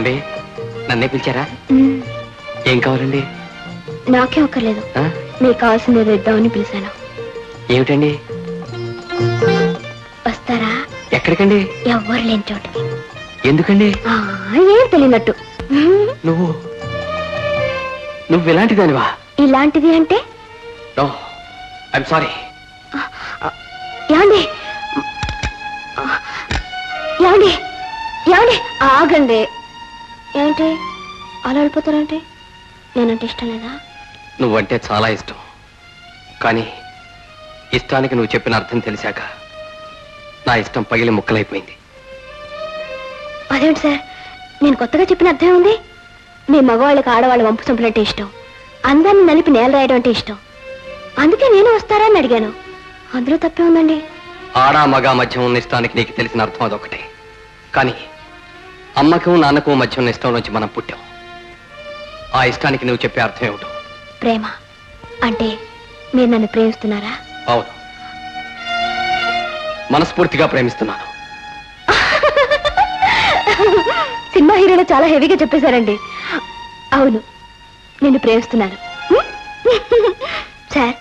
ఏమండి? నన్నే పిలిచారా. ఏం కావాలండి? నాకే ఒక్కర్లేదు ఆ? మీకు కావాల్సింది ఏదో ఇద్దామని పిలిచాను. ఏమిటండి? వస్తారా? ఎక్కడికండి? ఎవ్వరు లేని చోటుకి. ఎందుకండి? ఆ, ఏం తెలియనట్టు. నువ్వు నువ్వు ఇలాంటి దానివా? ఇలాంటిది అంటే? No I'm sorry. ఏమండి? ఏమండి? ఏమండి? ఆగండి. ఏంటి అలా వెళ్ళిపోతారంటే నేనంటే ఇష్టం లేదా? నువ్వంటే చాలా ఇష్టం. కానీ ఇష్టానికి నువ్వు చెప్పిన అర్థం తెలిసాక నా ఇష్టం పగిలి ముక్కలైపోయింది. అదేంటి సార్? నేను కొత్తగా చెప్పిన అర్థం ఉంది మీ మగవాళ్ళకి ఆడవాళ్ళ వంపు చంపినట్టే ఇష్టం. అందరిని నలిపి నేల రాయడం అంటే ఇష్టం. అందుకే నేను వస్తారా అని అడిగాను. అందులో తప్పే ఉందండి. ఆడా మగ మధ్య ఉన్న ఇష్టానికి నీకు తెలిసిన అర్థం అదొకటే కానీ అమ్మకు నాన్నకు మధ్య ఉన్న ఇష్టం నుంచి మనం పుట్టాం. ఆ ఇష్టానికి నువ్వు చెప్పే అర్థం ఏమిటో? ప్రేమ. అంటే మీరు నన్ను ప్రేమిస్తున్నారా? అవును. మనస్ఫూర్తిగా ప్రేమిస్తున్నాను. సినిమా హీరోలు చాలా హెవీగా చెప్పేశారండి. అవును నిన్ను ప్రేమిస్తున్నాను. సార్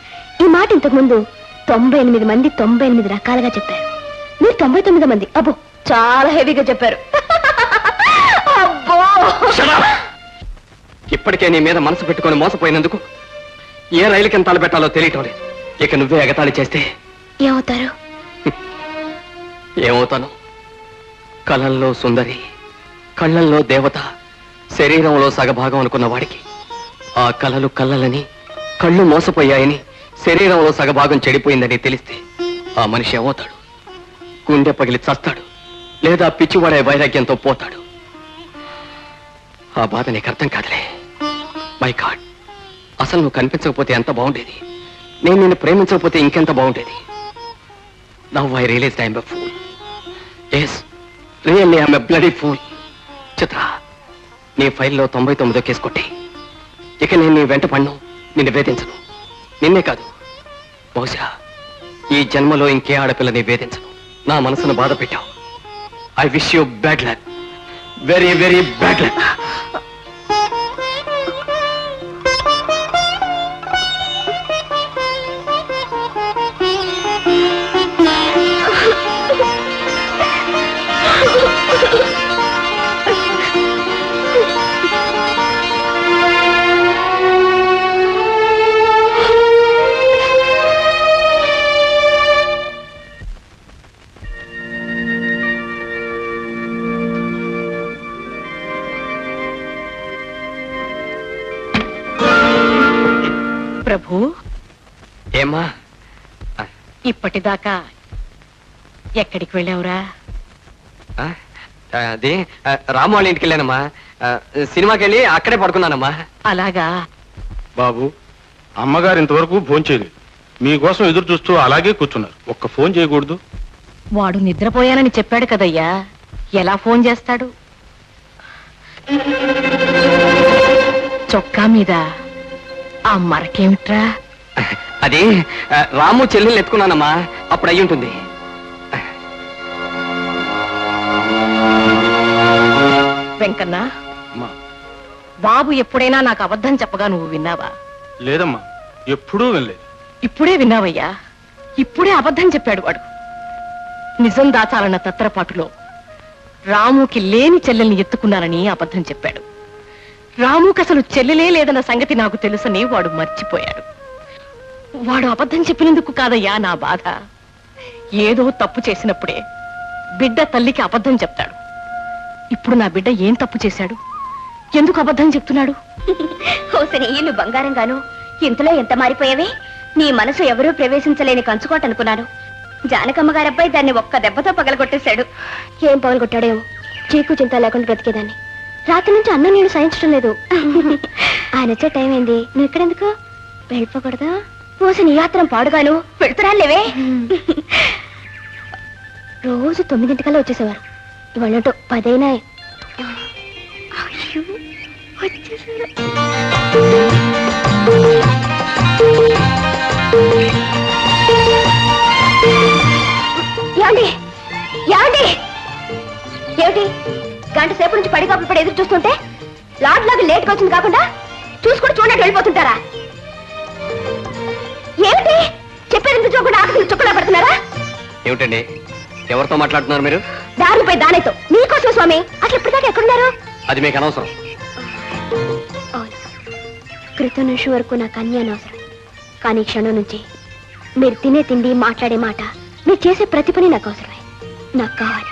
ఈ మాట ఇంతకు ముందు తొంభై ఎనిమిది మంది తొంభై ఎనిమిది రకాలుగా చెప్పారు. మీరు తొంభై తొమ్మిది మంది. అబ్బో చాలా హెవీగా చెప్పారు. ఇప్పటికే నీ మీద మనసు పెట్టుకొని మోసపోయినందుకు ఏ రైలుకి ఎంత పెట్టాలో తెలియటం లేదు. ఇక నువ్వే ఎగతాళి చేస్తే ఏమవుతారు? ఏమవుతాను? కళల్లో సుందరి కళ్ళల్లో దేవత శరీరంలో సగభాగం అనుకున్న వాడికి ఆ కళలు కళ్ళలని కళ్ళు మోసపోయాయని శరీరంలో సగభాగం చెడిపోయిందని తెలిస్తే ఆ మనిషి ఏమవుతాడు? గుండె పగిలి చస్తాడు లేదా పిచ్చివాడే వైరాగ్యంతో పోతాడు? ఆ బాధ నీకు అర్థం కాదులే. మై గాడ్ అసలు నువ్వు కనిపించకపోతే ఎంత బాగుండేది? నేను నిన్ను ప్రేమించకపోతే ఇంకెంత బాగుండేది? Now I realise I'm a fool yes really I'm a bloody fool Chitra నీ ఫైల్లో తొంభై తొమ్మిదో కేసు కొట్టి. ఇక నేను నీ వెంట పన్ను నిన్ను వేధించను. నిన్నే కాదు బహుశా ఈ జన్మలో ఇంకే ఆడపిల్లని వేధించను. నా మనసును బాధ పెట్టావు I wish you bad luck very very bad luck ఇప్పటిదాకా ఎక్కడికి వెళ్ళావురా? ఆ, అది రాము వాళ్ళ ఇంటికి వెళ్ళానమ్మా. సినిమాకి వెళ్ళి అక్కడే పడుకున్నానమ్మా. అలాగా? బాబు అమ్మగారు ఇంతవరకు ఫోన్ చేయలేదు. మీకోసం ఎదురు చూస్తూ అలాగే కూర్చున్నారు. ఒక్క ఫోన్ చేయకూడదు. వాడు నిద్రపోయానని చెప్పాడు కదయ్యా. ఎలా ఫోన్ చేస్తాడు? చొక్కా మీద ఆ మరకేమిట్రా? అది రాము చెల్లెల్ని ఎత్తుకున్నానమ్మా. అప్పుడు అయ్యి ఉంటుంది. వెంకన్న అమ్మా. బాబు ఎప్పుడైనా నాకు అబద్ధం చెప్పగా నువ్వు విన్నావా? లేదమ్మా ఎప్పుడూ వినలేదు. ఇప్పుడే విన్నావయ్యా? ఇప్పుడే అబద్ధం చెప్పాడు వాడు. నిజం దాచాలన్న తత్తరపాటులో రాముకి లేని చెల్లెల్ని ఎత్తుకున్నానని అబద్ధం చెప్పాడు. రాముకి అసలు చెల్లెలే లేదన్న సంగతి నాకు తెలుసని వాడు మర్చిపోయాడు. వాడు అబద్ధం చెప్పినందుకు కాదయ్యా నా బాధ. ఏదో తప్పు చేసినప్పుడే బిడ్డ తల్లికి అబద్ధం చెప్తాడు. ఇప్పుడు నా బిడ్డ ఏం తప్పు చేశాడు? ఎందుకు అబద్ధం చెప్తున్నాడు? హోసని ఇల్లు బంగారం గాను ఇంతలో ఎంత మారిపోయావే? నీ మనసు ఎవరూ ప్రవేశించలేని కంచుకోట అనుకున్నాను జానకమ్మ గారబ్బాయి దాన్ని ఒక్క దెబ్బతో పగలగొట్టేశాడు. ఏం పగలగొట్టాడేమో చీకు చింత లేకుండా బ్రతికేదాన్ని. రాత్రి నుంచి అన్నం నేను సహించడం లేదు. ఆయన వచ్చే టైం ఏంది? నువ్వు ఇక్కడెందుకు? వెళ్ళిపోకూడదా? హోసని యాత్రం పాడుగాను వెళ్తురాలేవే రోజు తొమ్మిదింటికల్లా వచ్చేసేవారు. ఇవాళ పదైనా ఏమిటి? గంట సేపు నుంచి పడిగాపులు పడి ఎదురు చూస్తుంటే లాడ్ లాగా లేట్గా వచ్చింది కాకుండా చూసుకుని చూడట్టు వెళ్ళిపోతుంటారా? చెప్పేది ఎందుకు చూడకుండా ఆకలి చుక్కలా పడుతున్నారా? ఏమిటండి? ఎవరితో మాట్లాడుతున్నారు మీరు? దారిపై దానితో. మీకోసం స్వామి. అసలు ఇప్పటిదాకా ఎక్కడున్నారు? అది మీకు అనవసరం. క్రితం నిమిషం వరకు నాకు అన్ని అనవసరం. కానీ క్షణం నుంచి మీరు తినే తిండి మాట్లాడే మాట మీరు చేసే ప్రతి పని నాకు అవసరమే. నాకు కావాలి.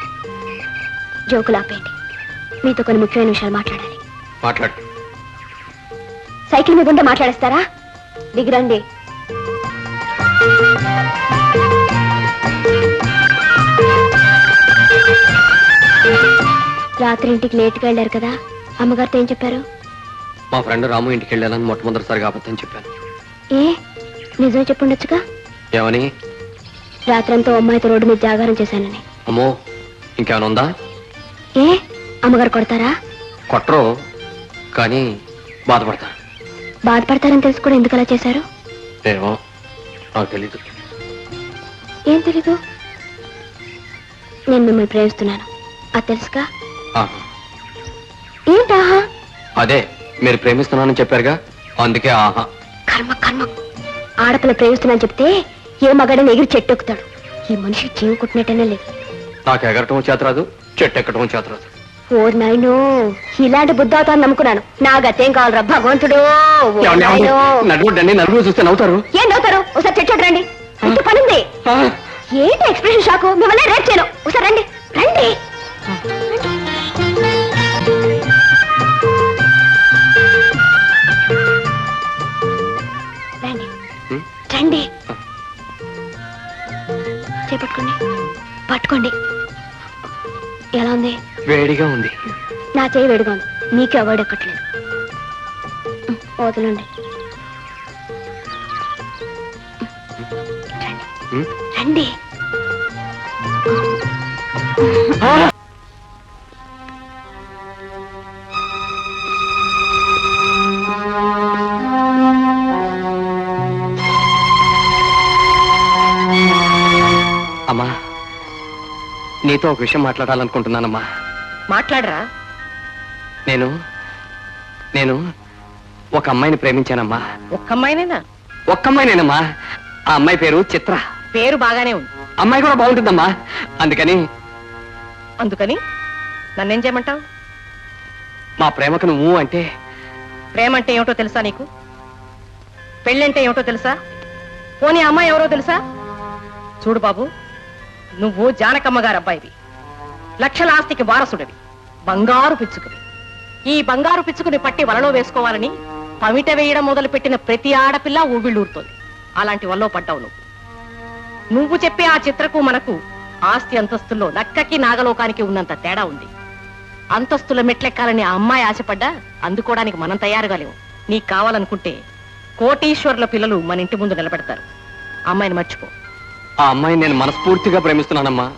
జోకులు ఆపేయండి. మీతో కొన్ని ముఖ్యమైన విషయాలు మాట్లాడాలి. మాట్లాడు. సైకిల్ మీద ఉంటే మాట్లాడేస్తారా? దిగిరండి రాత్రి ఇంటికి లేట్గా వెళ్ళారు కదా? అమ్మగారితో ఏం చెప్పారు? మా ఫ్రెండ్ రాము ఇంటికి వెళ్ళానని మొట్టమొదటిసారిగా అబద్ధం చెప్పాను. ఏ? నిజం చెప్పుండొచ్చుగా? ఏమని? రాత్రంతా అమ్మాయితో రోడ్డు మీద జాగారం చేశానని. అమ్మో ఇంకేమైనా ఉందా? ఏ? అమ్మగారు కొడతారా? కొట్టరు కానీ బాధపడతాను. బాధపడతారని తెలిసి కూడా ఎందుకు అలా చేశారు? ఏమో నాకు తెలీదు. ఏం తెలీదు? నేను మిమ్మల్ని ప్రేమిస్తున్నాను. అది తెలుసుగా. ఏంటాహా అదే మీరు ప్రేమిస్తున్నానని చెప్పారుగా? అందుకే ఆహా. కర్మ కర్మ. ఆడపిల్ల ప్రేమిస్తున్నాను చెప్తే ఏ మగాడని ఎగిరి చెట్టు ఎక్కుతాడు ఈ మనిషి జీవి కుట్టినట్టనే లేదు. నాకు ఎగరటం చేతరాదు చెట్టు ఎక్కటం చేతరాదు ఓ నాయనో ఇలాంటి బుద్ధి అవుతాను నమ్ముకున్నాను. నా గతేం కావాలరా భగవంతుడు. నడుముడండి నలుగురు చూస్తే నవ్వుతారు. ఏం నవ్వుతారు? ఒకసారి చెట్టు రండి అంత పనుంది. ఏంటి ఎక్స్ప్రెషన్ షాకు? మిమ్మల్ని రేట్ చేయను. ఒకసారి రండి. రండి. రండి? రండి. చేపట్టుకోండి. పట్టుకోండి. ఎలా ఉంది? వేడిగా ఉంది. నా చేయి వేడిగా ఉంది. మీకే అవార్డు ఎక్కట్లేదు. వదలండి. రండి. అమ్మా నీతో ఒక విషయం మాట్లాడాలనుకుంటున్నానమ్మా. మాట్లాడరా? నేను నేను ఒక అమ్మాయిని ప్రేమించానమ్మా. ఒక్క అమ్మాయినేనా? ఒక్క అమ్మాయినేనమ్మా. ఆ అమ్మాయి పేరు చిత్ర. పేరు బాగానే ఉంది. అమ్మాయి కూడా బాగుంటుందమ్మా. అందుకని అందుకని నన్నేం చేయమంటావు? మా ప్రేమకు నువ్వు అంటే ప్రేమ అంటే ఏమిటో తెలుసా నీకు? పెళ్ళంటే ఏమిటో తెలుసా? పోనీ అమ్మాయి ఎవరో తెలుసా? చూడు బాబు నువ్వు జానకమ్మ గారి అబ్బాయివి. లక్షల ఆస్తికి వారసుడివి. బంగారు పిచ్చుకుని ఈ బంగారు పిచ్చుకుని పట్టి వలలో వేసుకోవాలని పమిట వేయడం మొదలు పెట్టిన ప్రతి ఆడపిల్ల ఊబిళ్ళూరుతోంది అలాంటి వల్లో పడ్డావు నువ్వు. నువ్వు చెప్పే ఆ చిత్రకు మనకు ఆస్తి అంతస్తుల్లో నక్కకి నాగలోకానికి ఉన్నంత తేడా ఉంది. అంతస్తుల మెట్లెక్కాలని ఆ అమ్మాయి ఆశపడ్డా అందుకోవడానికి మనం తయారుగా లేవు. నీకు కావాలనుకుంటే కోటీశ్వరుల పిల్లలు మన ఇంటి ముందు నిలబెడతారు. అమ్మాయిని మర్చిపో. ఆ అమ్మాయిని నేను మనస్ఫూర్తిగా ప్రేమిస్తున్నానమ్మా.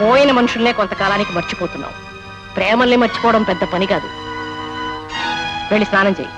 పోయిన మనుషుల్నే కొంతకాలానికి మర్చిపోతున్నావు. ప్రేమల్ని మర్చిపోవడం పెద్ద పని కాదు. వెళ్ళి స్నానం చేయి.